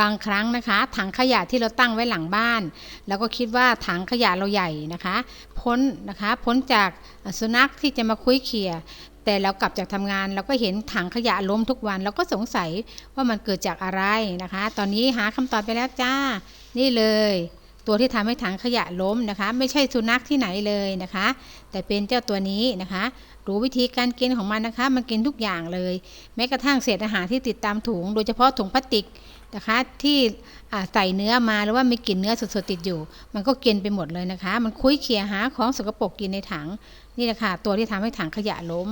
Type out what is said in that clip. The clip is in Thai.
บางครั้งนะคะ ถังขยะที่เราตั้งไว้หลังบ้านเราก็คิดว่าถังขยะเราใหญ่นะคะ พ้นนะคะพ้นจากสุนัขที่จะมาคุยเขี่ยแต่เรากลับจากทำงานเราก็เห็นถังขยะล้มทุกวันเราก็สงสัยว่ามันเกิดจากอะไรนะคะ ตอนนี้หาคำตอบไปแล้วจ้า นี่เลย ตัวที่ทำให้ถังขยะล้มนะคะ ไม่ใช่สุนัขที่ไหนเลยนะคะ แต่เป็นเจ้าตัวนี้นะคะรู้วิธีการกินของมันนะคะ มันกินทุกอย่างเลย แม้กระทั่งเศษอาหารที่ติดตามถุง โดยเฉพาะถุงพลาสติกนะคะที่ใส่เนื้อมาหรือว่ามีกลิ่นเนื้อสดๆติดอยู่ มันก็กินไปหมดเลยนะคะ มันคุ้ยเขี่ยหาของสกปรกกินในถังนี่แหละค่ะตัวที่ทำให้ถังขยะล้ม